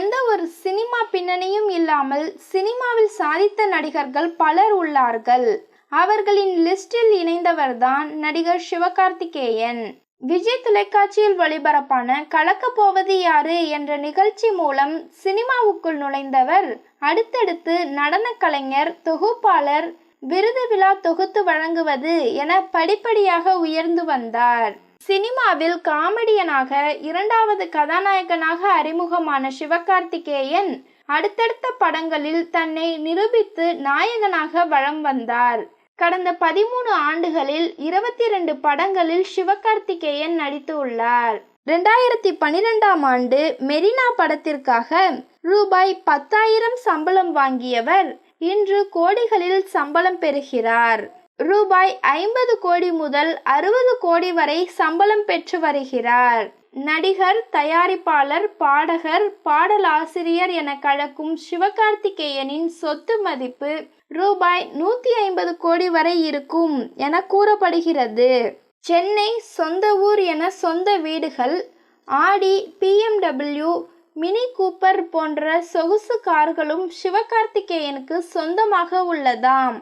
எந்த ஒரு சினிமா பின்னணியும் இல்லாமல் சினிமாவில் சாதித்த நடிகர்கள் பலர் உள்ளார்கள். அவர்களின் லிஸ்டில் இணைந்தவர்தான் நடிகர் சிவகார்த்திகேயன். விஜய் தொலைக்காட்சியில் ஒளிபரப்பான கலக்கப் போவது யாரு என்ற நிகழ்ச்சி மூலம் சினிமாவுக்குள் நுழைந்தவர் அடுத்தடுத்து நடன கலைஞர் தொகுப்பாளர் விருது விழா தொகுத்து வழங்குவது என படிப்படியாக உயர்ந்து வந்தார். சினிமாவில் காமெடியனாக இரண்டாவது கதாநாயகனாக அறிமுகமான சிவகார்த்திகேயன் அடுத்தடுத்த படங்களில் தன்னை நிரூபித்து நாயகனாக வலம் வந்தார். கடந்த பதிமூணு ஆண்டுகளில் இருபத்தி ரெண்டு படங்களில் சிவகார்த்திகேயன் நடித்து உள்ளார். ரெண்டாயிரத்தி பன்னிரெண்டாம் ஆண்டு மெரினா படத்திற்காக ரூபாய் பத்தாயிரம் சம்பளம் வாங்கியவர் இன்று கோடிகளில் சம்பளம் பெறுகிறார். ரூபாய் ஐம்பது கோடி முதல் அறுபது கோடி வரை சம்பளம் பெற்று வருகிறார். நடிகர் தயாரிப்பாளர் பாடகர் பாடலாசிரியர் என கலக்கும் சிவகார்த்திகேயனின் சொத்து மதிப்பு ரூபாய் நூற்றி ஐம்பது கோடி வரை இருக்கும் என கூறப்படுகிறது. சென்னை சொந்த ஊர் என சொந்த வீடுகள் ஆடி பிஎம்டபிள்யூ மினி கூப்பர் போன்ற சொகுசு கார்களும் சிவகார்த்திகேயனுக்கு சொந்தமாக உள்ளதாம்.